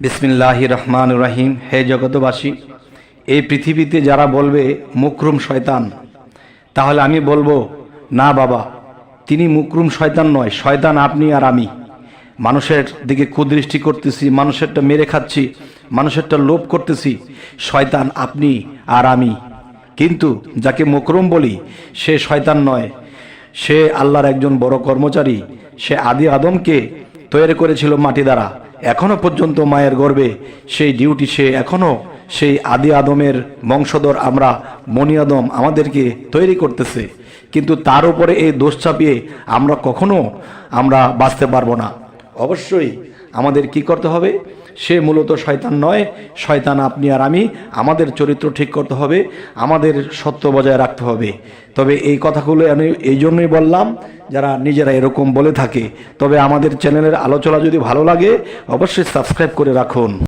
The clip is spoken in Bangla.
বিসমিল্লাহ রহমান রাহিম। হে জগতবাসী এই পৃথিবীতে যারা বলবে মুকরুম শয়তান, তাহলে আমি বলব, না বাবা, তিনি মুকরুম শয়তান নয়, শয়তান আপনি আর আমি। মানুষের দিকে কুদৃষ্টি করতেছি, মানুষেরটা মেরে খাচ্ছি, মানুষেরটা লোভ করতেছি, শয়তান আপনি আর আমি। কিন্তু যাকে মুকরুম বলি, সে শয়তান নয়। সে আল্লাহর একজন বড় কর্মচারী, সে আদি আদমকে তৈরি করেছিল মাটি দ্বারা। এখনও পর্যন্ত মায়ের গর্বে সেই ডিউটি সে এখনও, সেই আদি আদমের বংশধর আমরা, মনি আদম আমাদেরকে তৈরি করতেছে। কিন্তু তার উপরে এই দোষ চাপিয়ে আমরা কখনো আমরা বাঁচতে পারব না। অবশ্যই আমাদের কি করতে হবে? সে মূলত শয়তান নয়, শয়তান আপনি আর আমি, আমাদের চরিত্র ঠিক করতে হবে, আমাদের সত্য বজায় রাখতে হবে। তবে এই কথাগুলো আমি এই জন্যই বললাম, যারা নিজেরা এরকম বলে থাকে। তবে আমাদের চ্যানেলের আলোচনা যদি ভালো লাগে, অবশ্যই সাবস্ক্রাইব করে রাখুন।